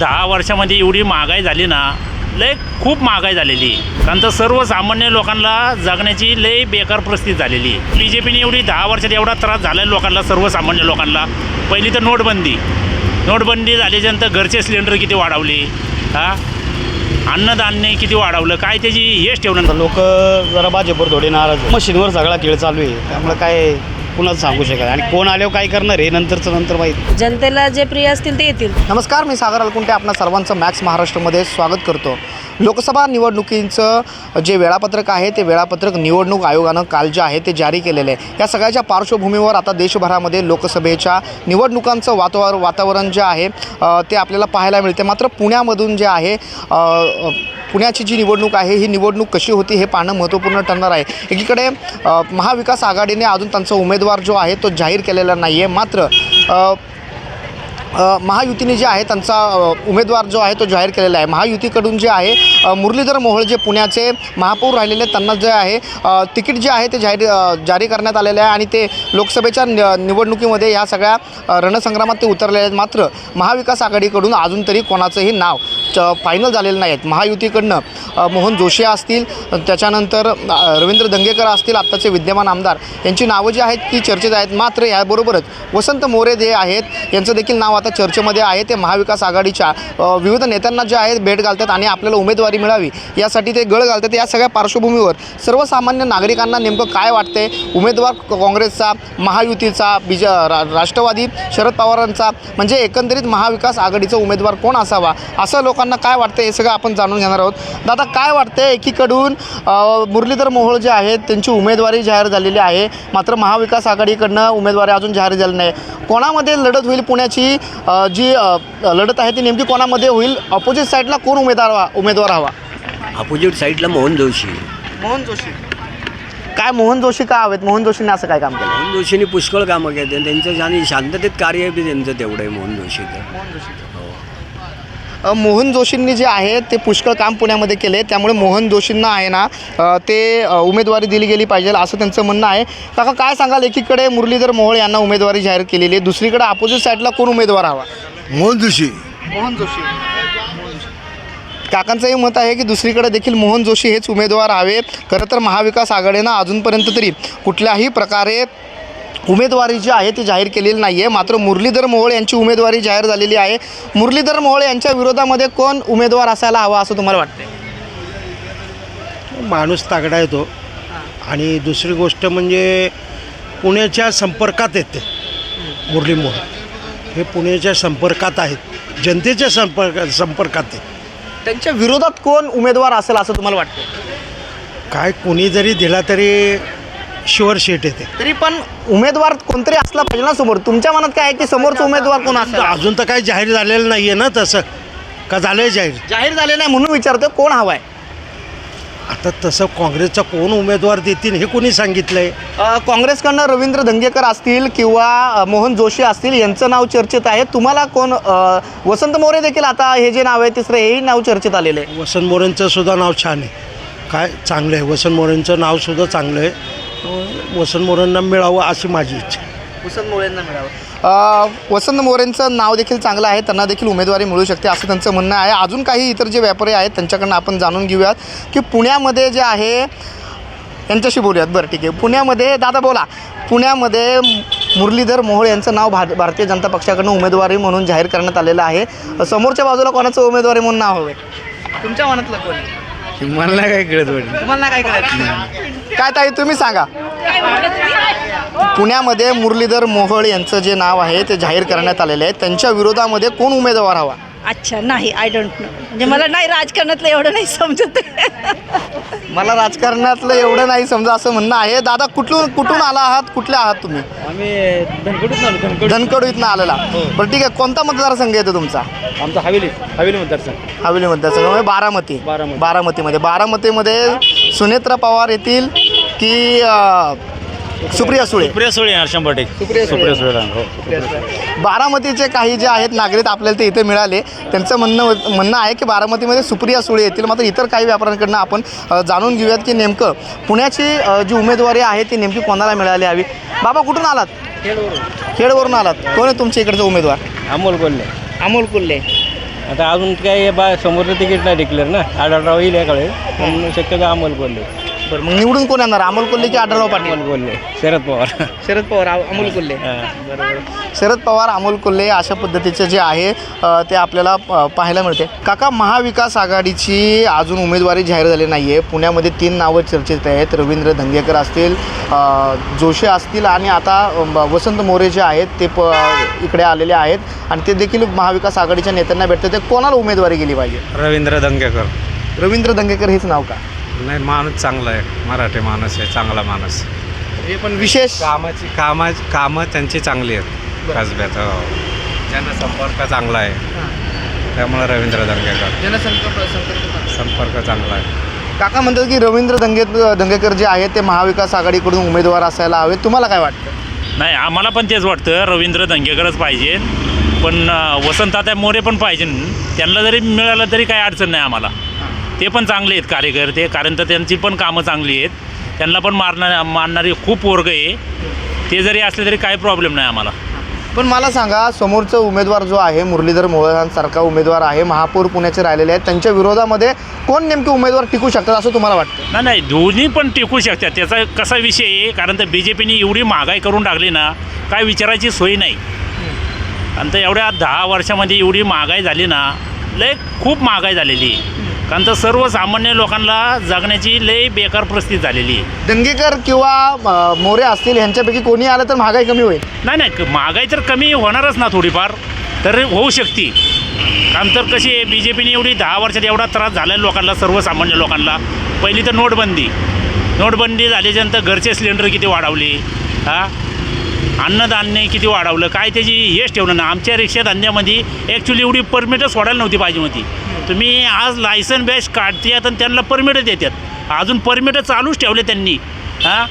दहा वर्षामध्ये एवढी महागाई झाली ना लय खूप महागाई झालेली. कारण तर सर्वसामान्य लोकांना जगण्याची लय बेकार परिस्थिती झालेली. बी जे पीने एवढी दहा वर्षात एवढा त्रास झाला लोकांना सर्वसामान्य लोकांना. पहिली तर नोटबंदी. नोटबंदी झाल्याच्यानंतर घरचे सिलेंडर किती वाढवले? हा? अन्नधान्य किती वाढवलं? काय त्याची हेच ठेवलं लोक जरा भाजपवर थोडे नाराज. मशीनवर सगळा खेळ चालू आहे. त्यामुळे काय कुणाच सांगू शकत? आणि कोण आल्यावर काय करणार आहे नंतरचं नंतर माहीत. जनतेला जे प्रिय असतील ते येतील. नमस्कार मी सागर अलकुंटे आपणा सर्वांचं मॅक्स महाराष्ट्रामध्ये स्वागत करतो. लोकसभा निवडणुकींचं जे वेळापत्रक आहे ते वेळापत्रक निवडणूक आयोगानं काल जे आहे ते जारी केलेलं आहे. या सगळ्याच्या पार्श्वभूमीवर आता देशभरामध्ये लोकसभेच्या निवडणुकांचं वातावर वातावरण जे आहे ते आपल्याला पाहायला मिळते. मात्र पुण्यामधून जे आहे पुण्याची जी निवडणूक आहे ही निवडणूक कशी होती हे पाहणं महत्त्वपूर्ण ठरणार आहे. एकीकडे महाविकास आघाडीने अजून त्यांचा उमेदवार जो आहे तो जाहीर केलेला नाही आहे मात्र महायुतीने जे आहे त्यांचा उमेदवार जो आहे तो जाहीर केलेला आहे. महायुतीकडून जे आहे मुरलीधर मोहोळ जे पुण्याचे महापौर राहिलेले आहेत, त्यांना जे आहे तिकीट जे आहे ते जाहीर जारी करण्यात आलेले आहे आणि ते लोकसभेच्या नि- निवडणुकीमध्ये या सगळ्या रणसंग्रामात ते उतरलेले आहेत. मात्र महाविकास आघाडीकडून अजून तरी कोणाचंही नाव च फायनल झालेलं नाही आहेत महायुतीकडनं मोहन जोशी असतील त्याच्यानंतर रवींद्र दंगेकर असतील आत्ताचे विद्यमान आमदार यांची नावं जी आहेत ती चर्चेत आहेत. मात्र याबरोबरच वसंत मोरे जे आहेत यांचं देखील नाव आता चर्चेमध्ये आहे ते महाविकास आघाडीच्या विविध नेत्यांना जे आहेत भेट घालतात आणि आपल्याला उमेदवारी मिळावी यासाठी ते गळ घालतात. या सगळ्या पार्श्वभूमीवर सर्वसामान्य नागरिकांना नेमकं काय वाटते उमेदवार काँग्रेसचा महायुतीचा बीज रा राष्ट्रवादी शरद पवारांचा म्हणजे एकंदरीत महाविकास आघाडीचा उमेदवार कोण असावा? असं लोकांना काय वाटतं हे सगळं आपण जाणून घेणार आहोत. दादा काय वाटतं एकीकडून मुरलीधर मोहोळ जे आहेत त्यांची उमेदवारी जाहीर झालेली आहे. मात्र महाविकास आघाडीकडनं उमेदवारी अजून जाहीर झाली नाही. कोणामध्ये लढत होईल पुण्याची? जी लढत आहे ती नेमकी कोणामध्ये होईल? ऑपोजिट साईडला कोण उमेदवार हवा उमेदवार हवा? अपोजिट साईडला मोहन जोशी. मोहन जोशी. काय मोहन जोशी का हवेत? मोहन जोशींनी असं काय काम केलं? मोहन जोशींनी पुष्कळ कामं केले. त्यांचं आणि शांततेत कार्य बी त्यांचं तेवढं आहे मोहन जोशीचं. अ, मोहन जोशींनी जे आहे ते पुष्कळ काम पुण्यामध्ये केले. त्यामुळे मोहन जोशींना आहे ना ते उमेदवारी दिली गेली पाहिजे असं त्यांचं म्हणणं आहे. काका काय सांगाल? एकीकडे मुरलीधर मोहोळ यांना उमेदवारी जाहीर केलेली आहे. दुसरीकडे अपोजिट साईडला कोण उमेदवार हवा? मोहन जोशी. मोहन जोशी. काकांचंही मत आहे की दुसरीकडे देखील मोहन जोशी हेच उमेदवार हवे. खरं तर महाविकास आघाडीनं अजूनपर्यंत तरी कुठल्याही प्रकारे उमेदवारी जी आहे ती जाहीर केलेली नाही आहे मात्र मुरलीधर मोहोळ यांची उमेदवारी जाहीर झालेली आहे. मुरलीधर मोहोळ यांच्या विरोधामध्ये कोण उमेदवार असायला हवा असं तुम्हाला वाटतं माणूस तागडा येतो. आणि दुसरी गोष्ट म्हणजे पुण्याच्या संपर्कात येते मुरली मोहन हे पुण्याच्या संपर्कात आहेत. जनतेच्या संपर्क संपर्कात आहे. त्यांच्या विरोधात कोण उमेदवार असेल असं तुम्हाला वाटतं काय कोणी जरी दिला तरी शुअर शेट येते. तरी पण उमेदवार कोणतरी असला पाहिजे ना समोर. तुमच्या मनात काय आहे की समोरचा उमेदवार कोण असेल? अजून तर काही जाहीर झालेलं नाही आहे ना तसं. का झालं आहे जाहीर? जाहीर झाले नाही म्हणून विचारतोय कोण हवाय? आता तसं काँग्रेसचा कोण उमेदवार देतील हे कोणी सांगितलं आहे अ, काँग्रेसकडनं रवींद्र धंगेकर असतील किंवा अ, मोहन जोशी असतील यांचं नाव चर्चेत आहे. तुम्हाला कोण अ, वसंत मोरे देखील आता हे जे नाव आहे तिसरं हेही नाव चर्चेत आलेलं आहे. वसंत मोरेंचं सुद्धा नाव छान आहे. काय चांगलं आहे? वसंत मोरेंचं नावसुद्धा चांगलं आहे. वसंत मोरेंना मिळावं अशी माझी इच्छा आहे. वसंत मोरेंना मिळावं. वसंत मोरेंचं नाव देखील चांगलं आहे. त्यांना देखील उमेदवारी मिळू शकते असं त्यांचं म्हणणं आहे. अजून काही इतर जे व्यापारी आहेत त्यांच्याकडनं आपण जाणून घेऊयात की पुण्यामध्ये जे आहे यांच्याशी बोलूयात. बरं ठीक आहे. पुण्यामध्ये दादा बोला. पुण्यामध्ये मुरलीधर मोहोळ यांचं नाव भार भारतीय जनता पक्षाकडनं उमेदवारी म्हणून जाहीर करण्यात आलेलं आहे. समोरच्या बाजूला कोणाचं उमेदवारी म्हणून नाव हवं तुमच्या मनातलं कोण? मला काय कळत वाटत तुम्हाला काय करायचं काय ताई तुम्ही सांगा. पुण्यामध्ये मुरलीधर मोहोळ यांचं जे नाव आहे ते जाहीर करण्यात आलेलं आहे. त्यांच्या विरोधामध्ये कोण उमेदवार हवा? अच्छा नाही आय डोंट नो म्हणजे मला नाही राजकारणातलं एवढं नाही समजत. मला राजकारणातलं एवढं नाही समजा असं म्हणणं आहे. दादा कुठून कुठून आला आहात? कुठले आहात तुम्ही? आम्ही धनकडून आलो धनकड धनकडू इथनं आलेला बरं ठीक आहे. कोणता मतदारसंघ येतो तुमचा? आमचा हवेली हवेली मतदारसंघ. हवेली मतदारसंघ म्हणजे बारामती. बारामती. बारामतीमध्ये. बारामतीमध्ये सुनेत्रा पवार येतील की अं, सुप्रिया सुळे. सुप्रिया सुळे येणार शंभर टक्के. सुप्रिया सुळे. सुळे हो. बारामतीचे काही जे आहेत नागरिक आपल्याला ते इथे मिळाले त्यांचं म्हणणं म्हणणं आहे की बारामतीमध्ये सुप्रिया सुळे येतील मात्र इतर काही व्यापाऱ्यांकडनं आपण अ, जाणून घेऊयात की नेमकं पुण्याची अ, जी उमेदवारी आहे ती नेमकी कोणाला मिळाली हवी? बाबा कुठून आलात? खेडवरून आलात. कोण आहे तुमच्या इकडचा उमेदवार? अमोल कोल्हे. अमोल कुल्ले आता अजून काही बा समोरचं तिकीट नाही डिक्लेअर ना. आढळराव येईल याकडे पण शक्यतो अमोल बोलले बरं मग निवडून कोण येणार? अमोल कोल्हे की आढळराव पाटील? अमोल बोलले शरद पवार. शरद पवार आ- अमोल कोल्हे. हां. बरोबर. शरद पवार अमोल कोल्हे अशा पद्धतीचे जे आहे अ, ते आपल्याला अ, पाहायला मिळते. काका महाविकास आघाडीची अजून उमेदवारी जाहीर झाली नाही आहे पुण्यामध्ये तीन नावं चर्चेत आहेत. रवींद्र धंगेकर असतील अ, जोशी असतील आणि आता अ, ब- वसंत मोरे जे आहेत ते प इकडे आलेले आहेत. आणि ते देखील महाविकास आघाडीच्या नेत्यांना भेटतात. ते कोणाला उमेदवारी गेली पाहिजे? रवींद्र दंगेकर रवींद्र धंगेकर हेच नाव का? नाही माणूस चांगला आहे. मराठी माणूस आहे चांगला माणूस. हे पण विशेष? कामाची कामा कामं त्यांची चांगली आहेत. कसब्यात हो. त्यांना संपर्क चांगला आहे. त्यामुळे रवींद्र दंगेकर. संपर्क चांगला आहे. काका म्हणतात की रवींद्र दंगे दंगेकर जे आहेत ते महाविकास आघाडीकडून उमेदवार असायला हवेत. तुम्हाला काय वाटतं? नाही आम्हाला पण तेच वाटतं. रवींद्र दंगेकरच पाहिजे. पण अं, मोरे पण पाहिजे. त्यांना जरी मिळालं तरी काही अडचण नाही आम्हाला. ते पण चांगले आहेत कार्यकर्ते कारण तर त्यांची पण कामं चांगली आहेत. त्यांना पण मारणार मारणारी खूप वर्ग आहे. ते जरी असले तरी काही प्रॉब्लेम नाही आम्हाला. पण मला सांगा समोरचा उमेदवार जो आहे मुरलीधर मोहळांसारखा उमेदवार आहे महापौर पुण्याचे राहिलेले आहेत त्यांच्या विरोधामध्ये कोण नेमके उमेदवार टिकू शकतात असं तुम्हाला वाटतं? नाही नाही दोन्ही पण टिकू शकतात. त्याचा कसा विषय आहे? कारण तर बी जे पीने एवढी महागाई करून टाकली ना काय विचारायची सोय नाही. आणि तर एवढ्या दहा वर्षामध्ये एवढी महागाई झाली ना लय खूप महागाई झालेली आहे. कारण तर सर्वसामान्य लोकांना जगण्याची लय बेकार परिस्थिती झालेली आहे. दंगेकर किंवा मोरे असतील यांच्यापैकी कोणी आलं तर महागाई कमी होईल. नाही नाही महागाई तर कमी होणारच ना थोडीफार. तर होऊ शकते. कारण तर कशी आहे बी जे पीने एवढी दहा वर्षात एवढा त्रास झाला लोकांना सर्वसामान्य लोकांना. पहिली तर नोटबंदी. नोटबंदी झाल्याच्यानंतर घरचे सिलेंडर किती वाढवले? हां? अन्नधान्य किती वाढवलं? काय त्याची हेच ठेवलं ना आमच्या रिक्षा धंद्यामध्ये ॲक्च्युली एवढी परमिटच सोडायला नव्हती पाहिजे होती. तुम्ही आज लायसन बॅच काढतात आणि त्यांना परमिटच देतात अजून परमिटं चालूच ठेवले त्यांनी. हां?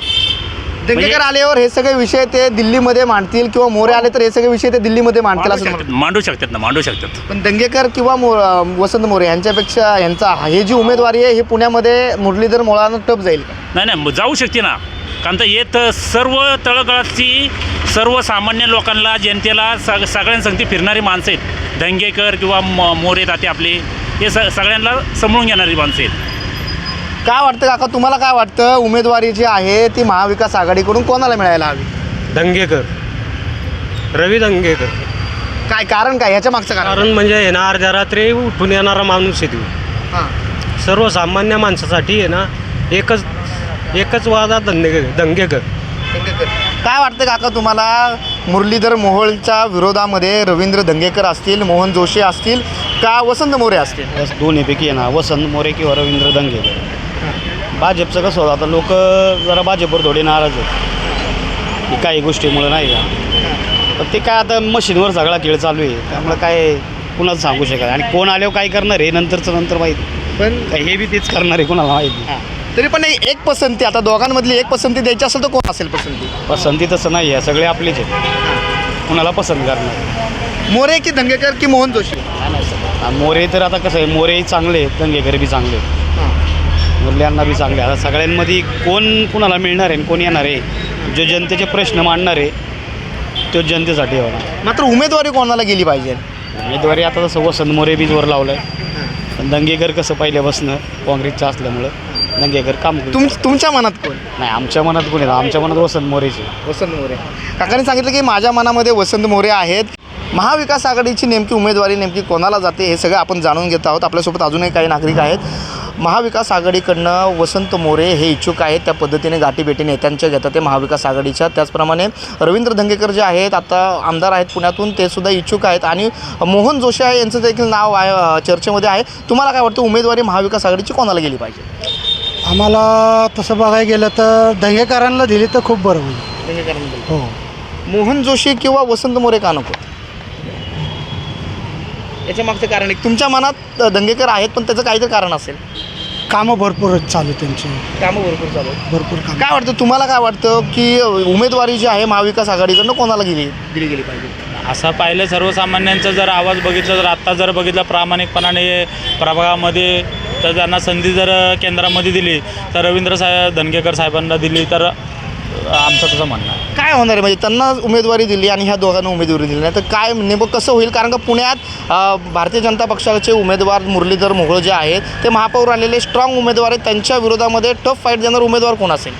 दंगेकर आल्यावर हे सगळे विषय ते दिल्लीमध्ये मांडतील किंवा मोरे आले तर हे सगळे विषय ते दिल्लीमध्ये मांडतील मांडू असं शकतात मांडू शकतात ना मांडू शकतात. पण दंगेकर किंवा मो वसंत मोरे यांच्यापेक्षा यांचा हे जी उमेदवारी आहे हे पुण्यामध्ये मुरलीधर मोळानं टप जाईल का? नाही नाही जाऊ शकते ना. कारण तर येत सर्व तळगळाची सर्वसामान्य लोकांना जनतेला सग सगळ्यांसंगती फिरणारी माणसं आहेत. दंगेकर किंवा म मोरे ताते आपले. हे स सगळ्यांना समजून घेणारी माणसं आहेत. काय वाटतं काका तुम्हाला काय वाटतं? उमेदवारी जी आहे ती महाविकास आघाडीकडून कोणाला मिळायला हवी? दंगेकर. रवी दंगेकर. काय कारण काय? ह्याच्या मागचं कारण कारण म्हणजे आहे ना अर्ध्या रात्री उठून येणारा माणूस आहे तो. हां. सर्वसामान्य माणसासाठी आहे ना एकच एकच वादा दंगेकर. दंगेकर. काय वाटतं काका तुम्हाला? मुरलीधर मोहोळच्या विरोधामध्ये रवींद्र दंगेकर असतील मोहन जोशी असतील का वसंत मोरे असतील बस दोन्हीपैकी आहे ना वसंत मोरे किंवा रवींद्र दंगेकर भाजपचं कसं होतं आता लोक जरा भाजपवर थोडे नाराज आहेत. की काही गोष्टीमुळं नाही का? पण ते काय आता मशीनवर सगळा खेळ चालू आहे त्यामुळं काय कुणाला सांगू शकत आणि कोण आल्यावर काय करणार आहे नंतरचं नंतर माहीत पण हे बी तेच करणार आहे कुणाला माहिती तरी पण एक पसंती आता दोघांमधली एक पसंती द्यायची असेल तर कोण असेल पसंती? पसंती तसं नाही आहे सगळे आपलेच आहेत. कुणाला पसंत करणार? मोरे की दंगेकर की मोहन जोशी? मोरे तर आता कसं आहे मोरेही चांगले आहेत दंगेकर बी चांगले मुरल्यांना बी चांगले आता सगळ्यांमध्ये कोण कुणाला मिळणार आहे आणि कोण येणार आहे? जो जनतेचे प्रश्न मांडणार आहे तो जनतेसाठी होणार. मात्र उमेदवारी कोणाला गेली पाहिजे? उमेदवारी आता तसं वसंत मोरे बीजवर लावलं आहे पण दंगेकर कसं पहिल्यापासनं काँग्रेसचं असल्यामुळं दंगेकर काम तुम तुमच्या मनात कोण? नाही आमच्या मनात कोण आहे आमच्या मनात वसंत मोरेचे वसंत मोरे. काकांनी सांगितलं की माझ्या मनामध्ये वसंत मोरे आहेत. महाविकास आघाडीची नेमकी उमेदवारी नेमकी कोणाला जाते हे सगळं आपण जाणून घेत आहोत. आपल्यासोबत अजूनही काही नागरिक आहेत. महाविकास आघाडीकडनं वसंत मोरे हे इच्छुक आहेत. त्या पद्धतीने गाठीभेटी नेत्यांच्या घेतात ते महाविकास आघाडीच्या. त्याचप्रमाणे रवींद्र धंगेकर जे आहेत आता आमदार आहेत पुण्यातून ते सुद्धा इच्छुक आहेत. आणि मोहन जोशी आहे यांचं देखील नाव आहे चर्चेमध्ये आहे. तुम्हाला काय वाटतं उमेदवारी महाविकास आघाडीची कोणाला गेली पाहिजे? आम्हाला तसं बघायला गेलं तर दंगेकरांना दिली तर खूप बरं होईल. हो. मोहन जोशी किंवा वसंत मोरे का नको? याच्या मागचं कारण एक. तुमच्या मनात दंगेकर आहेत पण त्याचं काहीतरी कारण असेल. कामं भरपूर चालू त्यांचे. कामं भरपूर चालू आहेत. भरपूर काम. काय वाटतं तुम्हाला काय वाटतं की उमेदवारी जी आहे महाविकास आघाडीकडनं कोणाला गेली दिली गेली पाहिजे? असं पाहिलं सर्वसामान्यांचा जर आवाज बघितला जर आत्ता जर बघितला प्रामाणिकपणाने प्रभागामध्ये तर त्यांना संधी जर केंद्रामध्ये दिली तर रवींद्र साहेब धनगेकर साहेबांना दिली तर आमचं तसं म्हणणं आहे. काय होणार आहे? म्हणजे त्यांना उमेदवारी दिली आणि ह्या दोघांना उमेदवारी दिली नाही तर काय नेमकं कसं होईल? कारण का पुण्यात अ, भारतीय जनता पक्षाचे उमेदवार मुरलीधर मोहोळ जे आहेत ते महापौर आलेले स्ट्रॉंग उमेदवार आहेत. त्यांच्या विरोधामध्ये टफ फाईट देणार उमेदवार कोण असेल?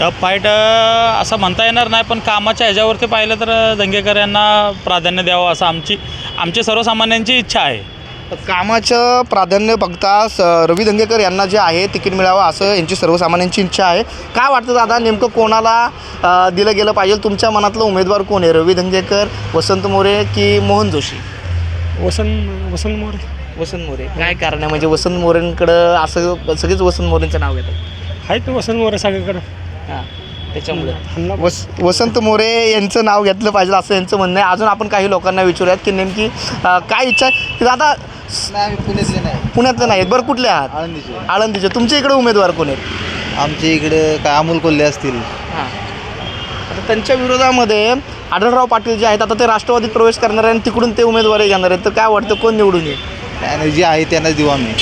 टफ फाईट असं म्हणता येणार नाही पण कामाच्या ह्याच्यावरती पाहिलं तर दंगेकर यांना प्राधान्य द्यावं असं आमची आमची सर्वसामान्यांची इच्छा आहे. कामाचं प्राधान्य बघता स रवी दंगेकर यांना जे आहे तिकीट मिळावं असं यांची सर्वसामान्यांची इच्छा आहे. काय वाटतं दादा? नेमकं कोणाला दिलं गेलं पाहिजे? तुमच्या मनातलं उमेदवार कोण आहे? रवी दंगेकर वसंत मोरे की मोहन जोशी? वसंत वसंत मोरे. वसंत मोरे. काय कारण आहे? म्हणजे वसंत मोरेंकडं असं सगळेच वसंत मोरेंचं नाव घेतात. आहेत वसंत मोरे सगळीकडं. हां त्याच्यामुळे. वस वसंत मोरे यांचं नाव घेतलं पाहिजे असं यांचं म्हणणं आहे. अजून आपण काही लोकांना विचारूयात की नेमकी काय इच्छा आहे? की दादा पुण्यातले नाही. पुण्यातले नाहीत. बरं कुठले आहात? आळंदीचे. आळंदीचे. तुमच्या इकडे उमेदवार कोण आहेत? आमच्या इकडे काय अमोल कोल्हे असतील. हां. आता त्यांच्या विरोधामध्ये आढळराव पाटील जे आहेत आता ते राष्ट्रवादीत प्रवेश करणार आहे आणि तिकडून ते उमेदवारी घेणार आहेत. तर काय वाटतं कोण निवडून येईल? काय नाही जे आहे त्यांनाच देऊ आम्ही.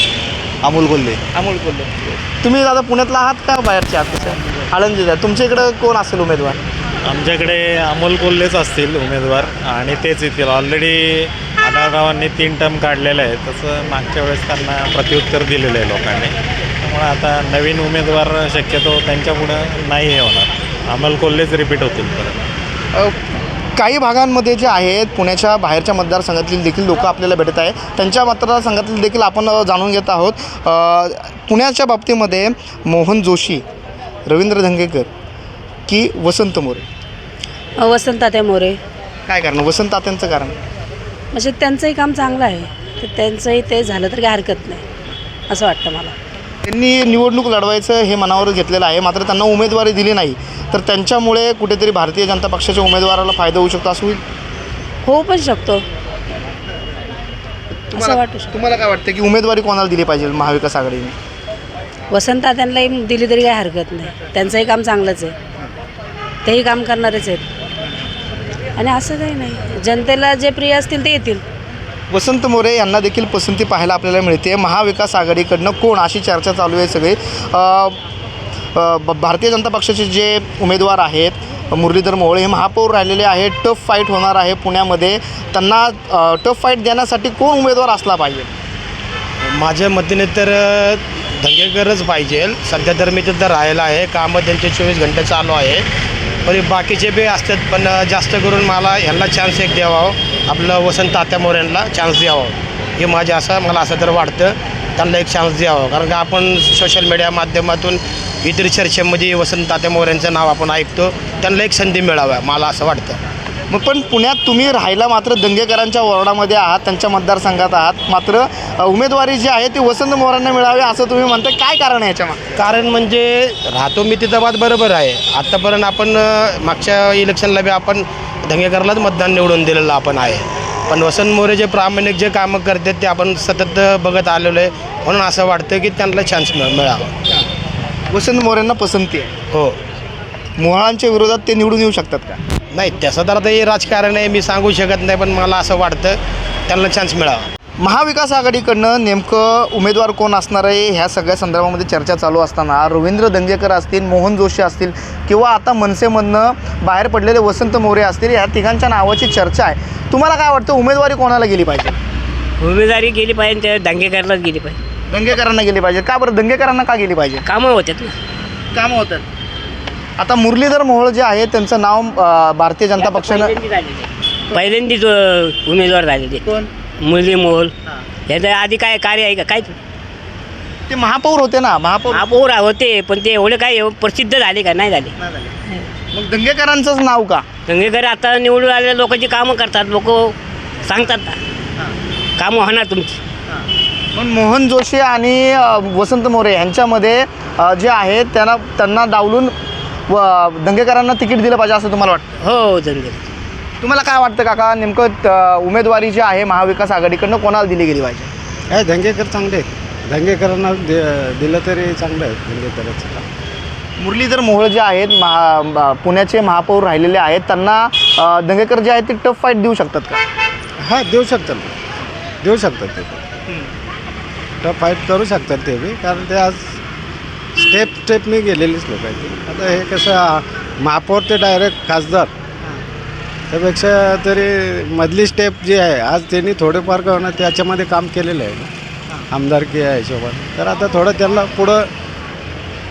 अमोल कोल्हे. अमोल कोल्हे. तुम्ही दादा पुण्यातला आहात का बाहेरचे आहात? कसं आळंदीत आहे. तुमच्या इकडं कोण असेल उमेदवार? आमच्याकडे अमोल कोल्हेच असतील उमेदवार आणि तेच येतील. ऑलरेडी आढळरावांनी तीन टर्म काढलेले आहे तसं मागच्या वेळेस त्यांना प्रत्युत्तर दिलेलं आहे लोकांनी. त्यामुळे आता नवीन उमेदवार शक्यतो त्यांच्यापुढं नाही हे होणार. अमोल कोल्हेच रिपीट होतील परत. अ, काही भागांमध्ये जे आहेत पुण्याच्या बाहेरच्या मतदारसंघातील देखील लोक आपल्याला भेटत आहे त्यांच्या मतदारसंघातील देखील आपण जाणून घेत आहोत. पुण्याच्या बाबतीमध्ये मोहन जोशी रवींद्र धंगेकर की वसंत मोरे? वसंत तात्या मोरे. काय कारण? वसंत तात्यांचं कारण? म्हणजे त्यांचंही काम चांगलं आहे. तर त्यांचंही ते झालं तर काही हरकत नाही असं वाटतं मला. त्यांनी निवडणूक लढवायचं हे मनावर घेतलेलं आहे. मात्र त्यांना उमेदवारी दिली नाही. तर त्यांच्यामुळे कुठेतरी भारतीय जनता पक्षाच्या उमेदवाराला फायदा होऊ शकतो असं होईल? होऊ पण शकतो. असं वाटू शकतं. तुम्हाला काय वाटतं की उमेदवारी कोणाला दिली पाहिजे महाविकास आघाडीने? वसंत दिली तरी काही हरकत नाही. त्यांचंही काम चांगलंच आहे. तेही काम करणारेच आहेत. आणि असं काही नाही. जनतेला जे प्रिय असतील ते येतील. वसंत मोरे यांना देखील पसंती पाहायला आपल्याला मिळते. महाविकास आघाडीकडनं कोण? अशी चर्चा चालू आहे सगळी. अ, अ, ब- भारतीय जनता पक्षाचे जे उमेदवार आहेत मुरलीधर मोहोळ हे महापौर राहिलेले आहेत. टफ फाईट होणार आहे पुण्यामध्ये. त्यांना टफ फाईट देण्यासाठी कोण उमेदवार असला पाहिजे? माझ्या मतीने तर अ, दंगेकरच पाहिजे. सध्या तर मी तिथं राहायला आहे. कामं त्यांचे चोवीस घंटे चालू आहे. पण बाकीचे बी असतात पण जास्त करून मला ह्यांना चान्स एक द्यावा हो. आपलं वसंत तात्या मोऱ्यांना चान्स द्यावा हो. हे. माझे असं मला असं तर वाटतं. त्यांना एक चान्स द्यावा हो. कारण का आपण सोशल मीडिया माध्यमातून इतर चर्चेमध्ये वसंत तात्या मोऱ्यांचं नाव आपण ऐकतो. त्यांना एक संधी मिळावा मला असं वाटतं. मग पण पुण्यात तुम्ही राहायला मात्र दंगेकरांच्या वॉर्डामध्ये आहात त्यांच्या मतदारसंघात आहात. मात्र उमेदवारी जी आहे ती वसंत मोरांना मिळावी असं तुम्ही म्हणता काय कारण आहे याच्यामागे? कारण म्हणजे राहतो मी तिथं बात बरोबर आहे. आत्तापर्यंत आपण मागच्या इलेक्शनला बी आपण दंगेकरलाच मतदान निवडून दिलेलं आपण आहे. पण वसंत मोरे जे प्रामाणिक जे कामं करतात ते आपण सतत बघत आलेलो आहे. म्हणून असं वाटतं की त्यांना चान्स मिळ मिळावा. वसंत मोरेंना पसंती आहे. हो. मोहळांच्या विरोधात ते निवडून येऊ शकतात का? नाही तसं तर आता हे राजकारण आहे मी सांगू शकत नाही पण मला असं वाटतं त्यांना चान्स मिळावा. महाविकास आघाडीकडनं नेमकं उमेदवार कोण असणार आहे ह्या सगळ्या संदर्भामध्ये चर्चा चालू असताना रवींद्र दंगेकर असतील मोहन जोशी असतील किंवा आता मनसेमधनं बाहेर पडलेले वसंत मोरे असतील या तिघांच्या नावाची चर्चा आहे. तुम्हाला काय वाटतं उमेदवारी कोणाला गेली पाहिजे? उमेदवारी गेली पाहिजे त्या दंगेकरलाच गेली पाहिजे. दंगेकरांना गेली पाहिजे. का बरं? दंगेकरांना का गेली पाहिजे? कामं होतात ना. कामं होतात. आता मुरलीधर मोहोळ जे आहे त्यांचं नाव अं, भारतीय जनता पक्षानं पहिल्यांदीच अं, उमेदवार झालेले कोण? मुरली मोहोल याच्या आधी काय कार्य आहे का? काय? ते महापौर होते ना महापौर महापौर होते पण ते एवढे काय प्रसिद्ध झाले का? नाही झाले. मग दंगेकरांचंच नाव का? दंगेकर आता निवडून आलेल्या लोकांची कामं करतात लोक सांगतात ना. कामं होणार तुमची. पण मोहन जोशी आणि अ, वसंत मोरे यांच्यामध्ये अ, जे आहे त्यांना त्यांना डावलून व दंगेकरांना तिकीट दिलं पाहिजे असं तुम्हाला वाटतं? हो दंगे तुम्हाला काय वाटतं काका? नेमकं त- उमेदवारी जी आहे महाविकास आघाडीकडनं कोणाला दिली गेली पाहिजे? काय दंगेकर चांगले आहेत. दंगेकरांना दे दिलं तरी चांगलं आहे दंगेकरांचं. काम मुरलीधर मोहोळ जे आहेत महा पुण्याचे महापौर राहिलेले आहेत त्यांना अ, दंगेकर जे आहेत ते टफ फाईट देऊ शकतात का? हां देऊ शकतात. ना देऊ शकतात ते. तर फाईट करू शकतात ते बी कारण ते आज स्टेप स्टेपने गेलेलीच लोक आहेत आता हे कसं महापौर ते डायरेक्ट खासदार. त्यापेक्षा तरी मधली स्टेप जी आहे आज त्यांनी थोडेफार का होणार त्याच्यामध्ये काम केलेलं आहे. आमदारकी या हिशोबाने. तर आता थोडं त्यांना पुढं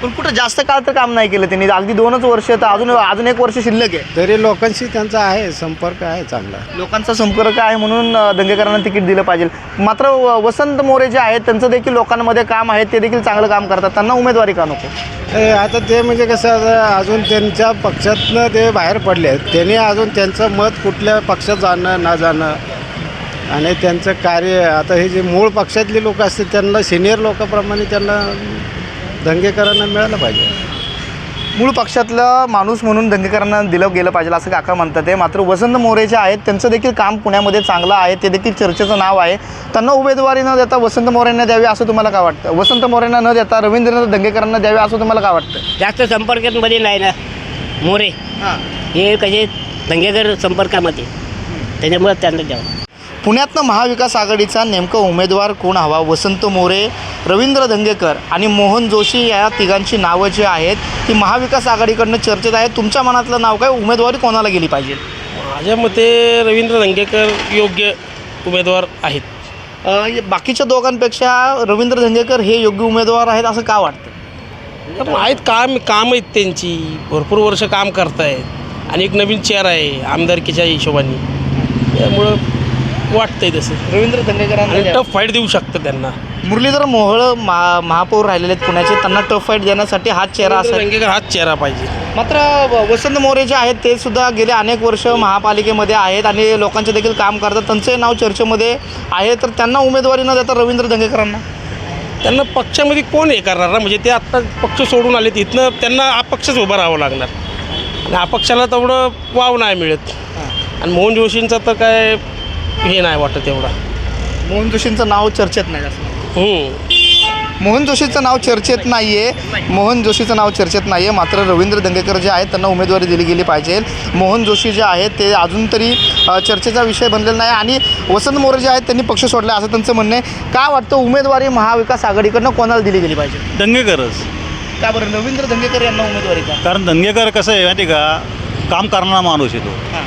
पण कुठं जास्त काळ तर काम नाही केलं त्यांनी. अगदी दोनच वर्ष तर अजून अजून एक वर्ष शिल्लक आहे. तरी लोकांशी त्यांचा आहे संपर्क आहे चांगला. लोकांचा संपर्क आहे म्हणून अ, दंगेकरांना तिकीट दिलं पाहिजे. मात्र व- वसंत मोरे जे आहेत त्यांचं देखील लोकांमध्ये काम आहे ते देखील चांगलं काम करतात. त्यांना उमेदवारी का नको? आता ते म्हणजे कसं आता अजून त्यांच्या पक्षातनं ते बाहेर पडले आहेत. त्यांनी अजून त्यांचं मत कुठल्या पक्षात जाणं ना जाणं. आणि त्यांचं कार्य आता हे जे मूळ पक्षातले लोक असतील त्यांना सिनियर लोकांप्रमाणे त्यांना दंगेकरांना मिळालं पाहिजे. मूळ पक्षातला माणूस म्हणून दंगेकरांना दिलं गेलं पाहिजे असं काका म्हणतात ते. मात्र वसंत मोरे जे आहेत त्यांचं देखील काम पुण्यामध्ये चांगलं आहे. ते देखील चर्चेचं नाव आहे. त्यांना उमेदवारी न देता वसंत मोरेंना द्यावी असं तुम्हाला काय वाटतं? वसंत मोरेंना न देता रवींद्रनाथ दंगेकरांना द्यावे असं तुम्हाला काय वाटतं? जास्त संपर्कामध्ये नाही ना. मोरे. हां. हे कसे दंगेकर संपर्कामध्ये. त्याच्यामुळे त्यांना द्यावं. पुण्यातनं महाविकास आघाडीचा नेमका उमेदवार कोण हवा? वसंत मोरे रवींद्र धंगेकर आणि मोहन जोशी या तिघांची नावं जी आहेत ती महाविकास आघाडीकडनं चर्चेत आहेत. तुमच्या मनातलं नाव काय? उमेदवारी कोणाला गेली पाहिजे? माझ्या मते रवींद्र दंगेकर योग्य उमेदवार आहेत. बाकीच्या दोघांपेक्षा रवींद्र धंगेकर हे योग्य उमेदवार आहेत असं का वाटतं? आहेत काम काम आहेत त्यांची. भरपूर वर्ष काम करतायत. आणि एक नवीन चेअर आहे आमदारकीच्या हिशोबाने. त्यामुळं वाटतंय तसं. रवींद्र आणि. टफ फाईट देऊ शकतं त्यांना. मुरलीधर मोहोळ महा महापौर राहिलेले आहेत पुण्याचे. त्यांना टफ फाईट देण्यासाठी हाच चेहरा असेल. दंगेकर हाच चेहरा पाहिजे. मात्र व- वसंत मोरे जे आहेत ते सुद्धा गेले अनेक वर्ष महापालिकेमध्ये आहेत आणि लोकांचे देखील काम करतात. त्यांचे नाव चर्चेमध्ये आहे. तर त्यांना उमेदवारी न देता रवींद्र धंगेकरांना? त्यांना पक्षामध्ये कोण हे करणार ना? म्हणजे ते आत्ता पक्ष सोडून आले इथनं त्यांना अपक्षच उभं राहावं लागणार. आणि अपक्षाला तेवढं वाव नाही मिळत. आणि मोहन जोशींचं तर काय हे नाही वाटत एवढा मोहन जोशींचं नाव चर्चेत नाही जास्त हम्म. मोहन जोशीचं नाव चर्चेत नाही आहे मोहन जोशीचं नाव चर्चेत नाही आहे मात्र रवींद्र दंगेकर जे आहेत त्यांना उमेदवारी दिली गेली पाहिजे. मोहन जोशी जे आहेत ते अजून तरी अ, चर्चेचा विषय बनलेला नाही आणि वसंत मोरे जे आहेत त्यांनी पक्ष सोडला असं त्यांचं म्हणणं आहे. का वाटतं उमेदवारी महाविकास आघाडीकडनं कोणाला दिली गेली पाहिजे? दंगेकरच. का बरं? रवींद्र दंगेकर यांना उमेदवारी का? कारण दंगेकर कसं आहे माहिती आहे का? काम करणारा माणूस आहे तो. हां.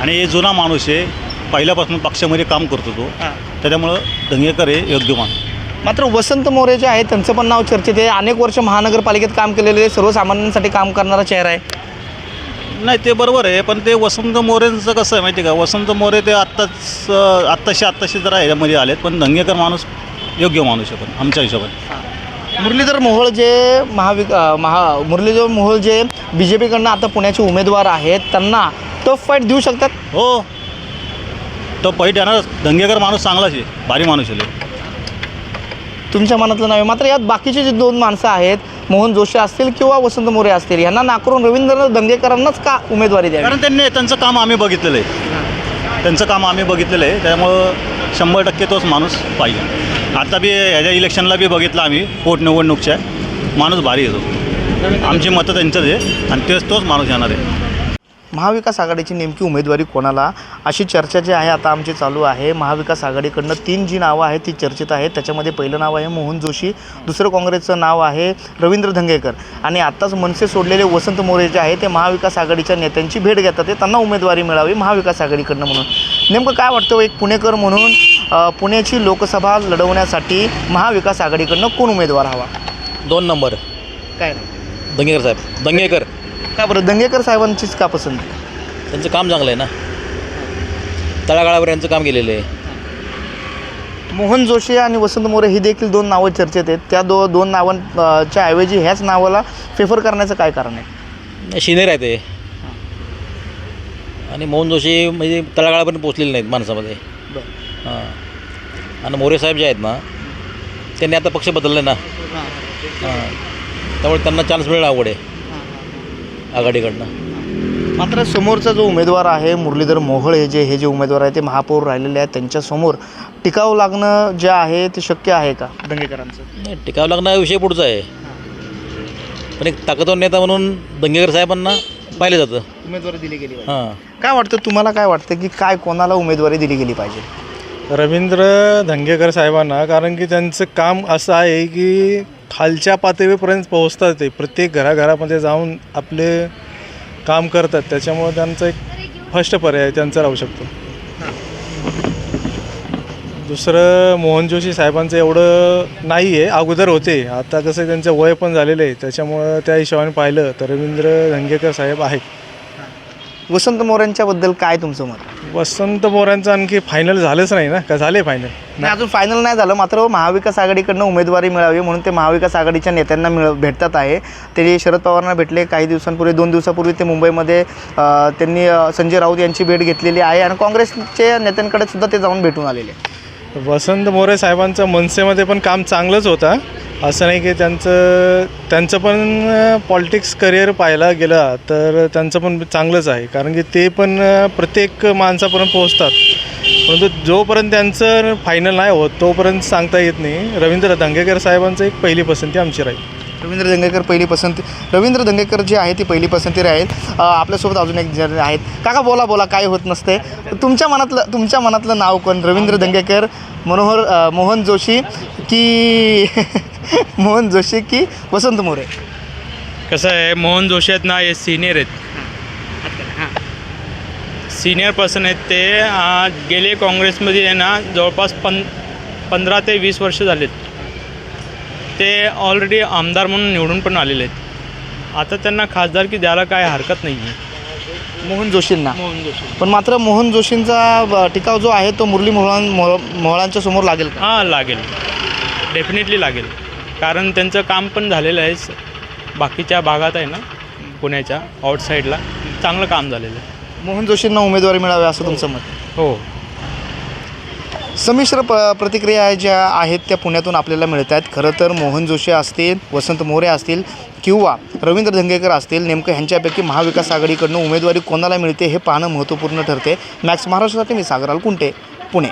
आणि हे जुना माणूस आहे. पहिल्यापासून पक्षामध्ये काम करतो तो. हां. त्याच्यामुळं दंगेकर हे योग्य मान मात्र वसंत मोरे जे आहेत त्यांचं पण नाव चर्चेत आहे. अनेक वर्ष महानगरपालिकेत काम केलेले सर्वसामान्यांसाठी काम करणारा चेहरा आहे. नाही ते बरोबर आहे. पण ते वसंत मोरेंचं कसं आहे माहिती आहे का? वसंत मोरे ते आत्ताच अं, आत्ताशी आत्ताशी जरा ह्याच्यामध्ये आलेत. पण दंगेकर माणूस योग्य माणूस आहे पण आमच्या हिशोबाने. मुरलीधर मोहोळ जे महाविक अ, महा मुरलीधर मोहोळ जे बी जे पीकडनं आता पुण्याचे उमेदवार आहेत त्यांना टफ फाईट देऊ शकतात? हो. तो पैठ येणार दंगेकर माणूस चांगलाच आहे भारी माणूस आहे. तुमच्या मनातलं नाव आहे मात्र यात बाकीचे जे दोन माणसं आहेत मोहन जोशी असतील किंवा वसंत मोरे असतील यांना नाकारून रवींद्र दंगेकरांनाच का उमेदवारी द्यावी? कारण त्यांनी त्यांचं काम आम्ही बघितलेलं आहे. त्यांचं काम आम्ही बघितलेलं आहे. त्यामुळं शंभर टक्के तोच माणूस पाहिजे. आता बी ह्याच्या इलेक्शनला बी बघितलं आम्ही पोटनिवडणूकच्या माणूस भारी येतो आमची मतं त्यांचंच आहे. आणि तेच तोच माणूस येणार आहे. महाविकास आघाडीची नेमकी उमेदवारी कोणाला? अशी चर्चा जी आहे आता आमची चालू आहे. महाविकास आघाडीकडनं तीन जी नावं आहेत ती चर्चेत आहेत. त्याच्यामध्ये पहिलं नाव आहे मोहन जोशी दुसरं काँग्रेसचं नाव आहे रवींद्र धंगेकर. आणि आत्ताच मनसे सोडलेले वसंत मोरे जे आहे ते महाविकास आघाडीच्या नेत्यांची भेट घेतात. ते त्यांना उमेदवारी मिळावी महाविकास आघाडीकडनं म्हणून. नेमकं काय वाटतं एक पुणेकर म्हणून? पुण्याची लोकसभा लढवण्यासाठी महाविकास आघाडीकडनं कोण उमेदवार हवा? दोन नंबर. काय दंगेकर साहेब. दंगेकर का बरं? दंगेकर साहेबांचीच का पसंती? त्यांचं काम चांगलं आहे ना. तळागाळावर यांचं काम केलेलं आहे. मोहन जोशी आणि वसंत मोरे ही देखील दोन नावं चर्चेत आहेत. त्या दो दोन नावांच्या ऐवजी ह्याच नावाला फेफर करण्याचं काय कारण आहे? शिनेर आहे ते. आणि मोहन जोशी म्हणजे तळागाळापर्यंत पोचलेले नाहीत माणसामध्ये. हां. आणि मोरे साहेब जे आहेत ना त्यांनी आता पक्ष बदलले ना. हां. त्यामुळे त्यांना चान्स मिळणं अवघड आहे. आघाडीकडनं. मात्र समोरचा जो उमेदवार आहे मुरलीधर मोहोळ हे जे हे जे उमेदवार आहे ते महापौर राहिलेले आहेत. त्यांच्यासमोर टिकाव लागणं जे आहे ते शक्य आहे का दंगेकरांचं? नाही टिकावं लागणारा विषय पुढचा आहे. पण एक ताकदवान नेता म्हणून दंगेकर साहेबांना पाहिलं जातं. उमेदवारी दिली गेली हां. काय वाटतं तुम्हाला काय वाटतं की काय कोणाला उमेदवारी दिली गेली पाहिजे? रवींद्र धंगेकर साहेबांना कारण की त्यांचं काम असं आहे की खालच्या पातळीपर्यंत पोहोचतात ते. प्रत्येक घराघरामध्ये जाऊन आपले काम करतात. त्याच्यामुळं त्यांचा एक फर्स्ट पर्याय त्यांचा राहू शकतो. दुसरं मोहन जोशी साहेबांचं एवढं नाही आहे अगोदर होते. आता कसं त्यांचं वय पण झालेलं आहे. त्याच्यामुळं त्या हिशोबाने पाहिलं तर रवींद्र धंगेकर साहेब आहेत. वसंत मोऱ्यांच्याबद्दल काय तुमचं मत? वसंत पोरांचं आणखी फायनल झालंच नाही ना? का झाले फायनल नाही अजून फायनल नाही झालं. मात्र महाविकास आघाडीकडनं उमेदवारी मिळावी म्हणून ते महाविकास आघाडीच्या नेत्यांना मिळ भेटतात आहे. ते शरद पवारांना भेटले काही दिवसांपूर्वी दोन दिवसापूर्वी ते मुंबईमध्ये त्यांनी संजय राऊत यांची भेट घेतलेली आहे. आणि काँग्रेसच्या नेत्यांकडे सुद्धा ते जाऊन भेटून आलेले वसंत मोरे साहेबांचं मनसेमध्ये पण काम चांगलंच होतं असं नाही की त्यांचं त्यांचं पण पॉलिटिक्स करिअर पाहायला गेलं तर त्यांचं पण चांगलंच आहे. कारण की ते पण प्रत्येक माणसापर्यंत पोहोचतात. परंतु जोपर्यंत त्यांचं फायनल नाही होत तोपर्यंत सांगता येत नाही. रवींद्र दंगेकर साहेबांचं एक पहिली पसंती आमची राहील. रवींद्र दंगेकर पहिली पसंती रवींद्र दंगेकर जे आहे ती पहिली पसंती आहेत. आपल्यासोबत अजून एक जण आहेत. काका बोला बोला काय होत नसते तुमच्या मनातलं तुमच्या मनातलं नाव कोण? रवींद्र दंगेकर मनोहर मोहन जोशी की मोहन जोशी की वसंत मोरे? कसं आहे मोहन जोशी आहेत ना हे सिनियर आहेत. सिनियर पर्सन आहेत ते गेले काँग्रेसमध्ये आहे ना जवळपास पं पंधरा ते वीस वर्ष झालेत. ते ऑलरेडी आमदार म्हणून निवडून पण आलेले आहेत. आता त्यांना खासदारकी द्यायला काय हरकत नाही आहे मोहन जोशींना? मोहन जोशी. पण मात्र मोहन जोशींचा टिकाव जो आहे तो मुरली मोहळां मोह मोहळांच्या समोर लागेल का? हां लागेल. डेफिनेटली लागेल. कारण त्यांचं काम पण झालेलं आहे. स- बाकीच्या भागात आहे ना पुण्याच्या आउटसाईडला चांगलं काम झालेलं आहे. मोहन जोशींना उमेदवारी मिळावी असं तुमचं मत. हो. संमिश्र प प्रतिक्रिया ज्या आहेत त्या पुण्यातून आपल्याला मिळत आहेत. खरं तर मोहन जोशी असतील वसंत मोरे असतील किंवा रवींद्र धंगेकर असतील नेमकं ह्यांच्यापैकी महाविकास आघाडीकडनं उमेदवारी कोणाला मिळते हे पाहणं महत्त्वपूर्ण ठरते. मॅक्स महाराष्ट्रासाठी मी सागराल कुंटे पुणे.